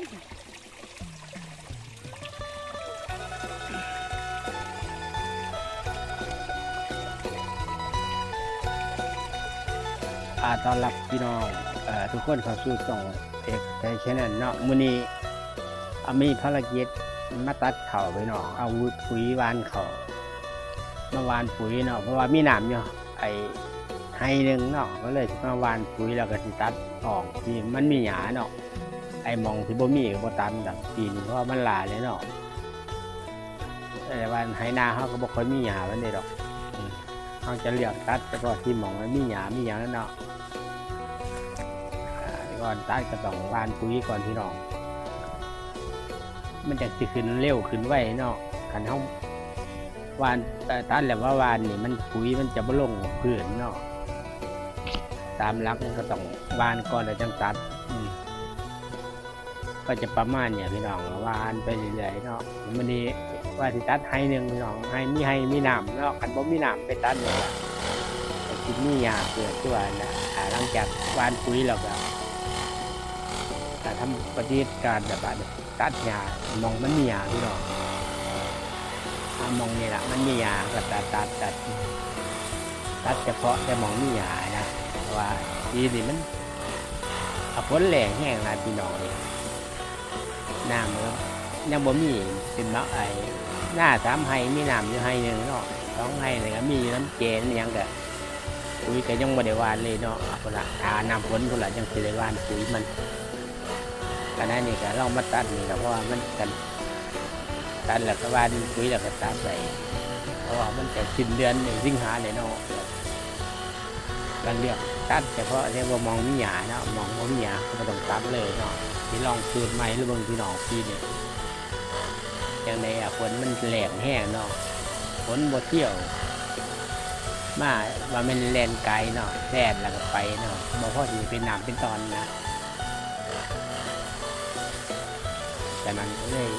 อาตอนรับพี่น้องอทุกคนเข้าสู่ส่งเอกใจชแนลเนาะมื้อนี้อามีภารกิจมาตัดเข่าไปเนาะเอาปุ๋ยวานเข่ามาหวานปุ๋ยเนาะเพราะว่ามีหน้ำอยู่ไอ้ไฮหนึ่งเนาะก็เลยมาวานปุ๋ยแล้วก็ตัดออกที่มันมีหญ้าเนาะ ไอ้มองที่บ่มีก็บ่ตัดดังปีนเพราะว่ามันหลาเลยเนาะแต่ว่าไฮนาเฮาก็บ่ค่อยมีหญ้ามันได้ดอกอืมเฮาจะเลือกตัดเฉพาะที่มองมันมีหญ้ามีหยังนั่นเนาะก่อนตัดก็ต้องหวานปุ๋ยก่อนพี่น้อง มันจะสิขึ้นเร็วขึ้นไวเนาะคันเฮาหวานแต่ตัดแล้วว่าวานนี่มันปุ๋ยมันจะบ่ลงพื้นเนาะตามหลักมันก็ต้องวานก่อนแล้วจังตัด ก็จะประมาณเนี่ยพี่น้องวานไปเรื่อยๆเนาะมันนี้ว่าสิตัดให้หนึ่งพี่น้องให้มีให้มีน้ำเนาะคันบ่มีน้ำไปตัดเนี่ยก็สิมีหญ้าเกิดตัวนะอ่าหลังจากวานปุ๋ยแล้วก็แต่ทำปฏิบัติการแบบว่าตัดหญ้ามองมันมีหญ้าพี่น้องอ่ามองนี่แหละมันมีหญ้าก็ตัดตัดตัดตัดเฉพาะแต่มองมีหญ้านะว่าทีนี้มันเอาฝนแรงแห้งนะพี่น้องนี่ น้ำมันก็ยังบ่มีเป็นเนาะไอ้หน้าสามไฮมีน้ำอยู่ไฮหนึ่งเนาะสองไฮเลยก็มีน้ำเจนยังก็ปุ๋ยก็ยังบ่ได้วานเลยเนาะคนละอาน้ำฝนคนละจังสิได้วานปุ๋ยมันขณะนี้ก็ลองมาตัดนี่ก็เพราะว่ามันกันตัดแล้วก็วานปุ๋ยแล้วก็ตัดไปเพราะว่ามันจะสิ้นเดือนในสิงหาเลยเนาะกันเลือกตัดเฉพาะเรียกว่ามองมิหยาเนาะมองมิหยาก็ไม่ต้องตัดเลยเนาะ ที่ลองสูตรใหม่หรือเบางพี่น้องปีนี่อย่างในอะฝนมันแหลงแห้งเนาะฝนบ่เที่ยว มาว่ามันแลนไกลเนาะแดดแล้วก็ไปเนาะบ่พอดีเป็นน้ำเป็นตอนนะแต่มันก็เลย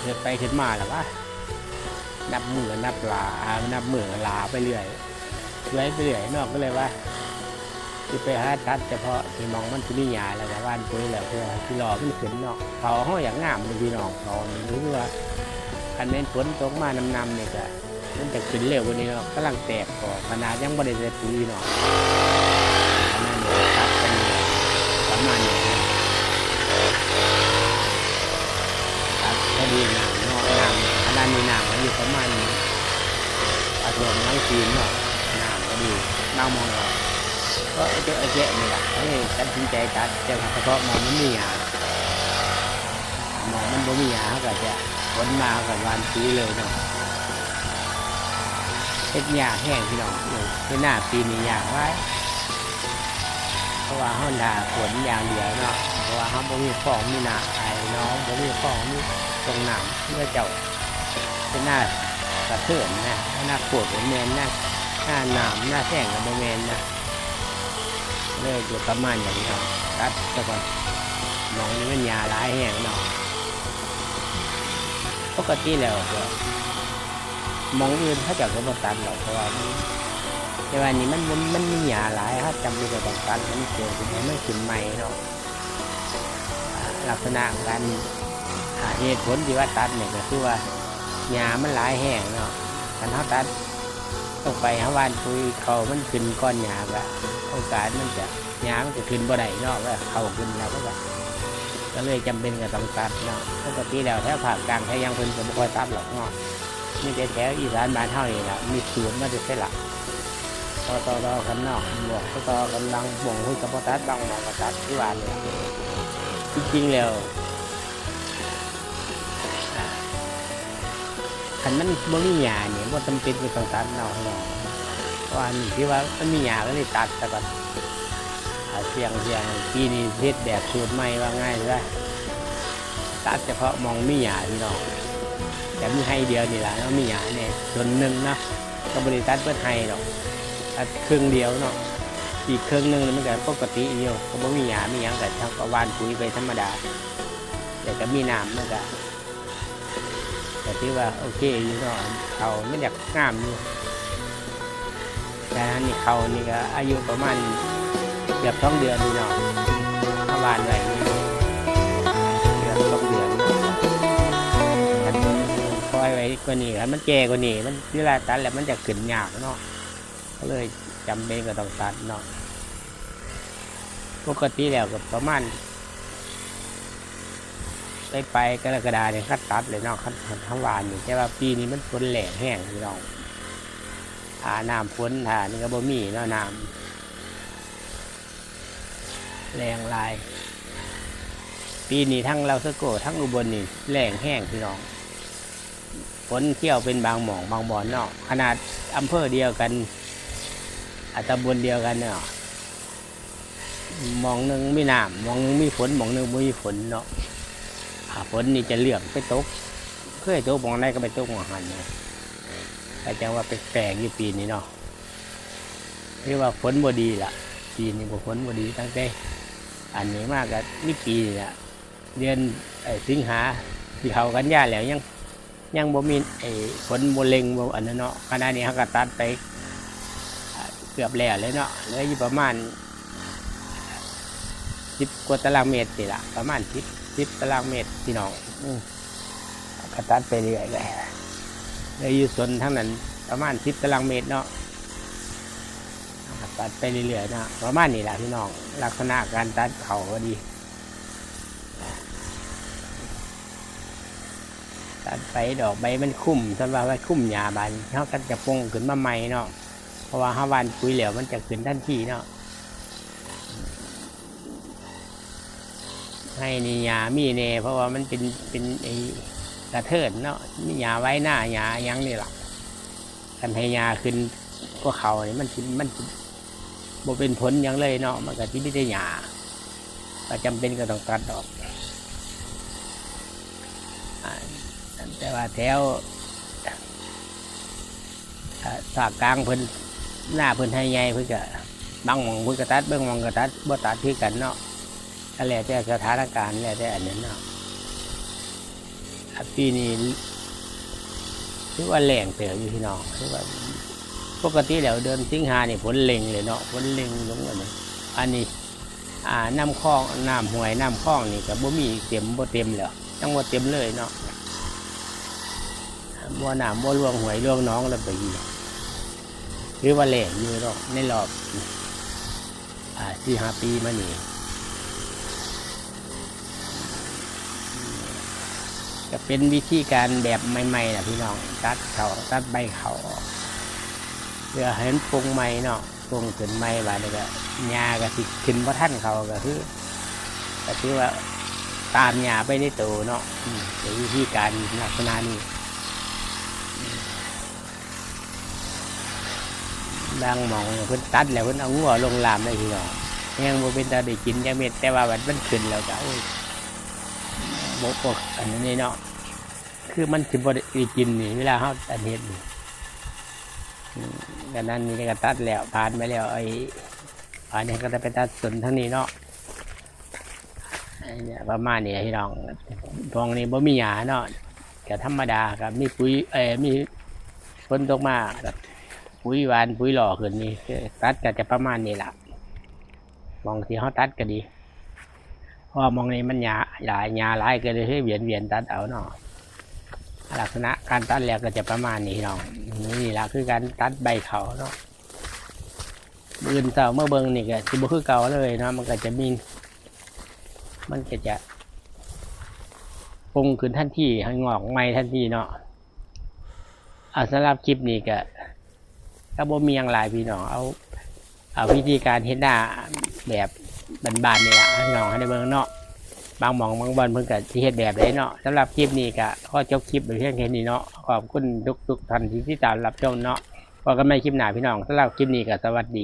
เกิดไปขึ้นมาแล้วว่านับมือนับลาอ่านับมือลาไปเรื่อยเรื่อยไปเรื่อยนอกก็เลยว่า ที่ไปหาตัดเฉพาะที่มองมันที่มีหยาแล้วก็ว่านปุ๋ยแล้วเพื่อที่รอขึ้นขึ้นเนาะเขาห้องอย่างงามเลยพี่น้องเขานี่รู้ว่าคันเน้นฝนตกมานำนำเนี่ยก็มันจะขึ้นเร็วกว่านี้เนาะกำลังแตกก่อขนาดยังไม่ได้ใส่ปุ๋ยเนาะขนาดนี้ตัดกันประมาณนี้นะครับพอดีนังเนาะหนังขนาดนี้หนังมันอยู่ประมาณนี้อาทวมทั้งคืนเนาะหนังก็ดีน่ามองเราก็เจออ้เจ๊นี่แหละเฮ้ยตัดสินใจตัดแต่เฉพาะมองมันมีหยามองมันบ่มีหยาก็จะฝนมากับวานปีเลยเนาะเฮ็ดหญ้าแห้งพี่น้องอยู่ที่หน้าปีนี้หญ้าไว้เพราะว่าเฮาด่าฝนอย่างเดียวเนาะเพราะว่าเฮาบ่มีของมีหน้าไอ้น้องบ่มีของมีตรงน้ำที่อเจ้าเป็นหน้ากระเทือนนะหน้าปวดบ่แม่นนะหน้าหน้ำหน้าแห้งก็บ่แมนนะ เลยอยู่ประมาณอย่างนี้เนาะตัดซะก่อนมองนี่มันยาหลายแห้งเนาะปกติแล้วก็มองอื่นเขาจะก็บ่ตัดหรอกเพราะว่าแต่ว่านี่มันมันมันมีหยาหลายครับจำเป็นจะต้องตัดมันเกิดขึ้นมามันขึ้นใหม่เนาะลักษณะการอ่าเหตุผลที่ว่าตัดเนี่ยก็คือว่าหยามันหลายแห้งเนาะคันเขาตัด ต้องไปหาวานปุยเขามันขึ้นก้อนหยาก็โอกาสมันจะหยามันจะขึ้นบ่ได้นาะว่าเขาขึ้นแล้วก็แบบก็เลยจำเป็นก็ต้องตัดเนาะปกติแล้วแถวภาคกลางแถวยังเพิ่นจะไม่ค่อยตัดหรอกเนาะมีแต่แถวอีสานบ้านเท่านี่แหละมีสวนมาจะเสียหลักต่อต่อต่อกันเนาะบอกต่อต่อกันลังบ่งคุยกับพ่ตัดบางหมองกับตัดที่ว่านี่ยจริงๆแล้ว คันมันบ่มีหญ้าเนี่ยบ่จำเป็นจะต้องตัดเนาะเนาเพราะว่านี่ที่ว่ามันมีหญ้าก็เลยตัดซะก่อนเสียงเสียงปีนี้เฮ็ดแบบสูตรใหม่ว่าง่ายเลยตัดเฉพาะมองมีหญ้าพี่น้องแต่มีให้เดียวนี่แหละเนาะมีหญ้าเนี่ยส่วนหนึ่งนะก็บริตัดเพื่อให้หรอกตัดครึ่งเดียวเนาะอีกเครึ่องหนึงมันก็ปกติอยู่ก็บ่มีหยามีหยังก็ทำก็หวานปุ๋ยไปธรรมดาแต่ก็มีน้ำมันก็ แต่ที่ว่าโอเคอยู่เนาะเขาไม่อยากงามอยู่แต่นั้นนี่เขานี่ก็อายุประมาณเกือบสองเดือนนี่เนาะถ้าบานไหนนี่เกือบสองเดือนปล่อยไว้กว่านี้ครับมันแก่กว่านี้มันเวลาตัดแล้วมันจะขึ้นยากเนาะก็เลยจำเป็นก็ต้องตัดเนาะปกติแล้วก็ประมาณ ไปไปกรกฎาเนี่ยคัดตัดเลยเนาะคัดทั้งวานอยู่แต่ว่าปีนี้มันฝนแหลงแห้งพี่น้องหาน้ำฝนหานี่ก็บ่มีเนาะน้ำแรงลาย ปีนี้ทั้งเราสโกทั้งอุบลนี่แรงแห้งพี่น้องฝนเที่ยวเป็นบางหมองบางบ่อนเนาะขนาดอำเภอเดียวกันอาตำบลเดียวกันเนาะหมองหนึ่งไมีน้ำหมองหนึ่งมีฝนหมองหนึ่งไม่มีฝนเนาะ ฝนนี่จะเลือกไปตกเคยตกหมองใดก็ไปตกหมองหันเนี่ยแต่จังว่าแปลกๆอยู่ปีนี้เนาะเรียกว่าฝนบ่ดีล่ะ ปีนี้บ่ฝนบ่ดีตั้งแต่อันนี้มากก็นี่ปีนี่ละเดือนสิงหาที่เขากันยาแล้วยังยังบ่มีไอ้ผลบ่เล็งบ่อันนั้นเนาะขณะนี้เขาก็ตัดไปเกือบแล้วเลยเนาะเหลืออยู่ประมาณสิบกว่าตารางเมตรนี่ละประมาณสิบ สิบตารางเมตรพี่น้องอืมก็ตัดไปเรื่อยเลยเหลือยู่ส่วนทั้งนั้น ประมาณสิบตารางเมตรเนาะตัดไปเรื่อยๆเนาะประมาณนี้แหละพี่น้อง ลักษณะการตัดเขาก็ดี ตัดไปดอกใบมันคุ้มสำหรับว่าคุ้มหญ้าบานเขาก็จะปงขึ้นมาใหม่เนาะเพราะว่าห้าวันปุ๋ยเหลวมันจะขึ้นทันทีเนาะ ให้นี่หญ้ามีเน่เพราะว่ามันเป็นเป็นไอ้กระเทินเนาะมีหญ้าไว้หน้าหญ้ายังนี่หละกันให้หญ้าขึ้นก็เขาเนี่ยมันสิมันสิบ่เป็นผลยังเลยเนาะมันก็ที่ไม่ได้หญ้าก็จำเป็นก็ต้องตัดดอกแต่ว่าแถวอ่าภาคกลางเพิ่นหน้าเพิ่นให้ใหญ่เพิ่นก็บางมองเพิ่นก็ตัดบิ่งมองก็ตัดบ่ตัดคือกันเนาะ ก็แล้วแต่สถานการณ์แล้วแต่อันนั้นเนาะปีนี้ถือว่าแรงเติบอยู่พี่น้องถือว่าปกติแล้วเดือนสิงหานี่ฝนเล็งเลยเนาะฝนเล็งลงอันนี้อันนี้อ่าน้ำคลองน้ำห้วยน้ำคลองนี่ก็บ่มีเต็มบ่เต็มแล้วจังบ่เต็มเลยเนาะบัวหนามบัวลวงหวยลวงน้องแล้วไปอีกหรือว่าแหล่อยู่รอบในรอบอ่าสี่ห้าปีมานี่ จะเป็นวิธีการแบบใหม่ๆนะพี่น้องตัดเขาตัดใบเขาเพื่อให้มันปรุงใหม่เนาะปรุงขึ้นใหม่บาดนี้ก็หญ้าก็สิขึ้นเพราะท่านเขาก็คือก็คือว่าตามหญ้าไปในตัวเนาะอืมเวิธีการลักษณะนี้บางมองเพิ่นตัดแล้วเพิ่นเอางัวลงลามได้พี่น้องยังบ่เป็นตาได้กินยังเม็ดแต่ว่ามันมันขึ้นแล้วก็ โบ่ปกอันนี้เนาะคือมันสิบ่ได้กินนี่เวลาเฮาอันเฮ็ดนี่ดังนั้นนี่ก็ตัดแล้วผ่านไปแล้วไอ้ผ่านนี้ก็ได้ไปตัดส่วนทั้งนี้เนาะเนี่ยประมาณนี้พี่น้องตรงนี้บ่มีหญ้าเนาะก็ธรรมดาครับมีปุ๋ยเอ้มีฝนตกมาก็ปุ๋ยหวานปุ๋ยหล่อขึ้นนี่ตัดก็จะประมาณนี้แหละมองที่เขาตัดก็ดี พราะว่ามองนี้มันหยาหลายหยาหลายก็เลยให้เวียนเวียนตัดเอาเนาะลักษณะการตัดแล้วก็จะประมาณนี้เนาะนี่ละคือการตัดใบเขาเนาะบืนเสาเมื่อเบิงนี่ก็สิบุคือเก่าเลยเนาะมันก็จะมีมันก็จะปรุงขึ้นทันทีให้งอกใหม่ทันทีเนาะอ่าสำหรับคลิปนี้ก็ก็บ่มีอย่างหลายพี่น้องเอา เอาวิธีการเฮ็ดหน้าแบบ บานๆนี่ละให้น้องให้ได้เบิ่งเนาะบางหมองบางบอนเพิ่งก็สิเฮ็ดแบบใดเนาะสำหรับคลิปนี้ก็ขอจบคลิปไปเพียงแค่นี้เนาะขอบคุณทุกทุกท่านที่ติดตามรับชมเนาะพบกันใหม่คลิปหน้าพี่น้องสำหรับคลิปนี้ก็สวัสดี